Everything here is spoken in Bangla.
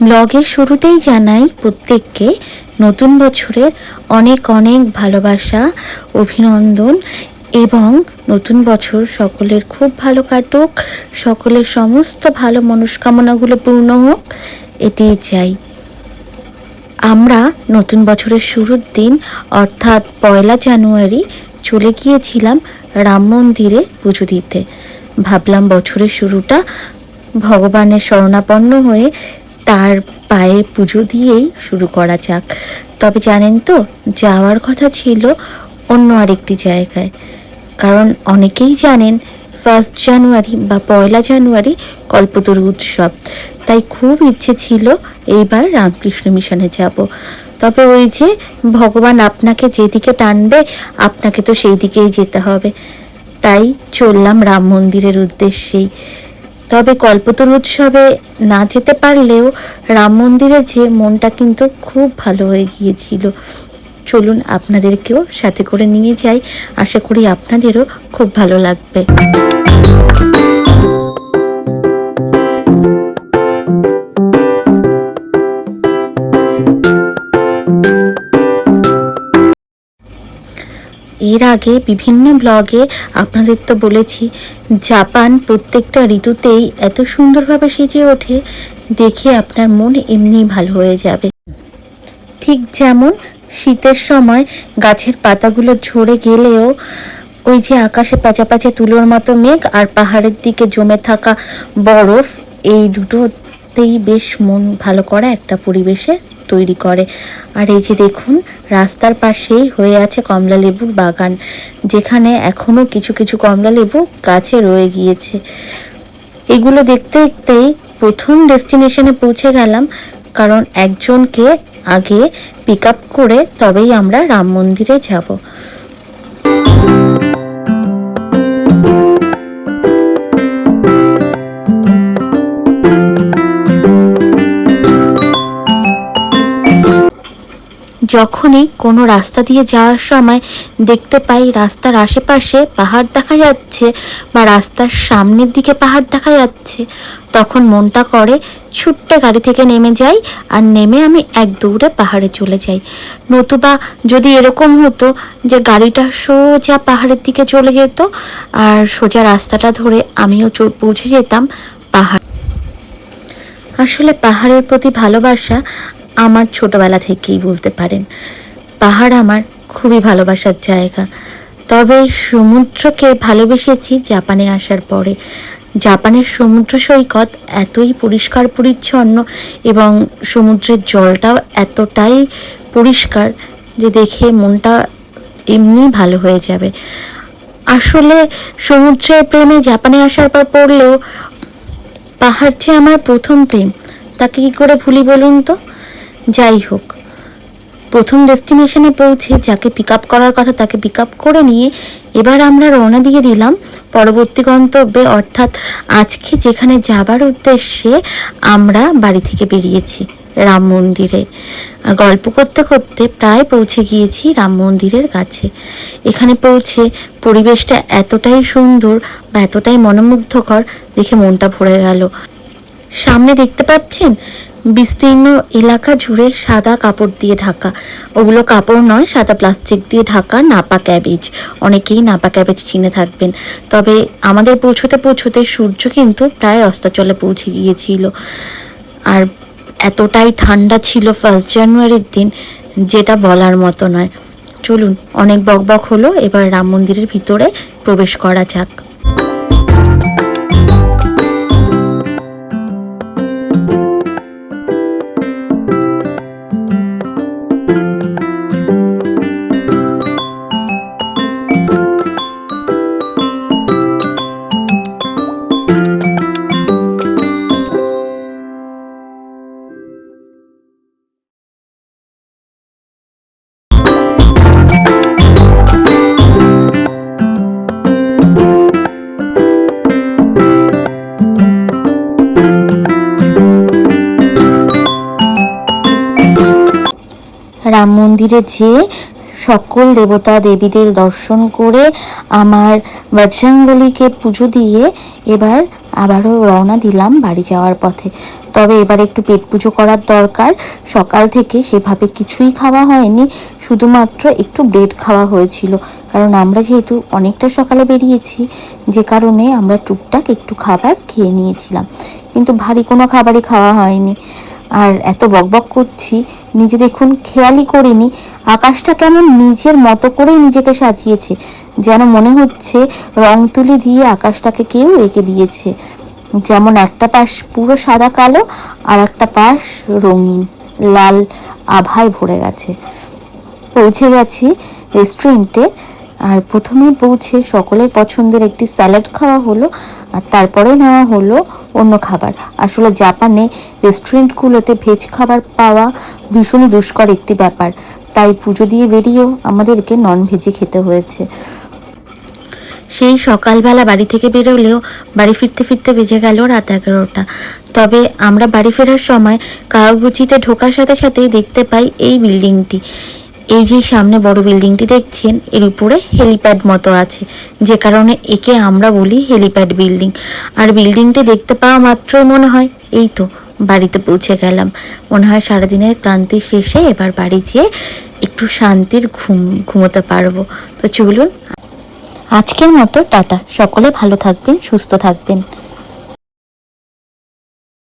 ব্লগের শুরুতেই জানাই প্রত্যেককে নতুন বছরের অনেক অনেক ভালোবাসা, অভিনন্দন এবং নতুন বছর সকলের খুব ভালো কাটুক, সকলের সমস্ত ভালো মনস্কামনাগুলো পূর্ণ হোক, এটিই চাই। আমরা নতুন বছরের শুরুর দিন, অর্থাৎ পয়লা জানুয়ারি, চলে গিয়েছিলাম রাম মন্দিরে পুজো দিতে। ভাবলাম বছরের শুরুটা ভগবানের শরণাপন্ন হয়ে তার পায়ে পুজো দিয়েই শুরু করা যাক। তবে জানেন তো, যাওয়ার কথা ছিল অন্য আরেকটি জায়গায়। কারণ অনেকেই জানেন ফার্স্ট জানুয়ারি বা পয়লা জানুয়ারি কল্পতরু উৎসব। তাই খুব ইচ্ছে ছিল এইবার রামকৃষ্ণ মিশনে যাব। তবে ওই যে ভগবান আপনাকে যেদিকে টানবে, আপনাকে তো সেই দিকেই যেতে হবে। তাই চললাম রাম মন্দিরের উদ্দেশ্যেই। তবে কল্পতর উৎসবে না যেতে পারলেও রাম মন্দিরে যে মনটা কিন্তু খুব ভালো হয়ে গিয়েছিল। চলুন আপনাদেরকেও সাথে করে নিয়ে যাই। আশা করি আপনাদেরও খুব ভালো লাগবে। এর আগে বিভিন্ন ব্লগে আপনাদের তো বলেছি, জাপান প্রত্যেকটা ঋতুতেই এত সুন্দরভাবে সেজে ওঠে, দেখে আপনার মন এমনিই ভালো হয়ে যাবে। ঠিক যেমন শীতের সময় গাছের পাতাগুলো ঝরে গেলেও ওই যে আকাশে প্যাচা প্যাচা তুলোর মতো মেঘ আর পাহাড়ের দিকে জমে থাকা বরফ, এই দুটোতেই বেশ মন ভালো করা একটা পরিবেশে তৈরি করে। আর এই যে দেখুন, রাস্তার পাশেই হয়ে আছে কমলা লেবুর বাগান, যেখানে এখনও কিছু কিছু কমলা লেবু গাছে রয়ে গিয়েছে। এগুলো দেখতে দেখতেই প্রথম ডেস্টিনেশনে পৌঁছে গেলাম, কারণ একজনকে আগে পিক আপ করে তবেই আমরা রাম মন্দিরে যাব। যখনই কোনো রাস্তা দিয়ে যাওয়ার সময় দেখতে পাই রাস্তার আশেপাশে পাহাড় দেখা যাচ্ছে বা রাস্তার সামনের দিকে পাহাড় দেখা যাচ্ছে, তখন মনটা করে ছুট্টে গাড়ি থেকে নেমে যাই আর নেমে আমি এক দৌড়ে পাহাড়ে চলে যাই। নতুবা যদি এরকম হতো যে গাড়িটা সোজা পাহাড়ের দিকে চলে যেত আর সোজা রাস্তাটা ধরে আমিও পৌঁছে যেতাম পাহাড়। আসলে পাহাড়ের প্রতি ভালোবাসা আমার ছোটবেলা থেকেই বলতে পারেন। পাহাড় আমার খুবই ভালোবাসার জায়গা। তবে সমুদ্রকে ভালোবেসেছি জাপানে আসার পরে। জাপানের সমুদ্র সৈকত এতই পরিষ্কার পরিচ্ছন্ন এবং সমুদ্রের জলটাও এতটাই পরিষ্কার যে দেখে মনটা এমনি ভালো হয়ে যাবে। আসলে সমুদ্রের প্রেমে জাপানে আসার পর পড়লেও পাহাড় যে আমার প্রথম প্রেম, তাকে কী করে ভুলি বলুন তো? যাই হোক, প্রথম ডেস্টিনেশনে পৌঁছে যাকে পিক আপ করার কথা তাকে পিক আপ করে নিয়ে এবার আমরা রওনা দিয়ে দিলাম পরবর্তী গন্তব্যে। অর্থাৎ আজকে যেখানে যাবার উদ্দেশ্যে আমরা বাড়ি থেকে বেরিয়েছি, রাম মন্দিরে। আর গল্প করতে করতে প্রায় পৌঁছে গিয়েছি রাম মন্দিরের কাছে। এখানে পৌঁছে পরিবেশটা এতটাই সুন্দর বা এতটাই মনোমুগ্ধকর দেখে মনটা ভরে গেল। সামনে দেখতে পাচ্ছেন বিস্তীর্ণ এলাকা জুড়ে সাদা কাপড় দিয়ে ঢাকা। ওগুলো কাপড় নয়, সাদা প্লাস্টিক দিয়ে ঢাকা নাপা ক্যাবেজ অনেকেই নাপা ক্যাবেজ চিনে থাকবেন। তবে আমাদের পৌঁছতে পৌঁছতে সূর্য কিন্তু প্রায় অস্তাচলে পৌঁছে গিয়েছিল। আর এতটাই ঠান্ডা ছিল ফার্স্ট জানুয়ারির দিন, যেটা বলার মতো নয়। চলুন, অনেক বকবক হলো, এবার রাম মন্দিরের ভিতরে প্রবেশ করা যাক। রাম মন্দিরে যেয়ে সকল দেবতা দেবীদের দর্শন করে আমার বজরংবলীকে পুজো দিয়ে এবার আবারও রওনা দিলাম বাড়ি যাওয়ার পথে। তবে এবার একটু পেট পুজো করার দরকার। সকাল থেকে সেভাবে কিছুই খাওয়া হয়নি, শুধুমাত্র একটু ব্রেড খাওয়া হয়েছিল। কারণ আমরা যেহেতু অনেকটা সকালে বেরিয়েছি, যে কারণে আমরা টুকটাক একটু খাবার খেয়ে নিয়েছিলাম। কিন্তু ভারী কোনো খাবারই খাওয়া হয়নি। আর এত বকবক করছি, নিজে দেখুন খেয়ালই করিনি, আকাশটা কেমন নিজের মতো করেই নিজেকে সাজিয়েছে, যেন মনে হচ্ছে রং তুলি দিয়ে আকাশটাকে কেউ এঁকে দিয়েছে। যেমন একটা পাশ পুরো সাদা কালো আর একটা পাশ রঙিন, লাল আভায় ভরে গেছে। পৌঁছে গেছি রেস্টুরেন্টে আর প্রথমে পৌঁছে সকলের পছন্দের একটি স্যালাড খাওয়া হলো, আর তারপরে নেওয়া হলো অন্য খাবার। আসলে জাপানে রেস্টুরেন্টগুলোতে ভেজ খাবার পাওয়া ভীষণই দুষ্কর একটি ব্যাপার। তাই পুজো দিয়ে বেরিয়েও আমাদেরকে নন ভেজে খেতে হয়েছে। সেই সকালবেলা বাড়ি থেকে বেরোলেও বাড়ি ফিরতে ফিরতে বেজে গেল রাত এগারোটা। তবে আমরা বাড়ি ফেরার সময় কাওয়াগুচিতে ঢোকার সাথে সাথেই দেখতে পাই এই বিল্ডিংটি। এই যে সামনে বড় বিল্ডিংটি দেখছেন, এর উপরে হেলিপ্যাড মতো আছে। যে কারণে একে আমরা বলি হেলিপ্যাড বিল্ডিং। আর বিল্ডিংটি দেখতে পাওয়া মাত্রই মনে হয়, এই তো বাড়িতে পৌঁছে গেলাম। মনে হয় সারাদিনের ক্লান্তি শেষে এবার বাড়ি যেয়ে একটু শান্তির ঘুম, ঘুমোতে পারব। তো চলুন, আজকের মতো টাটা। সকলে ভালো থাকবেন, সুস্থ থাকবেন।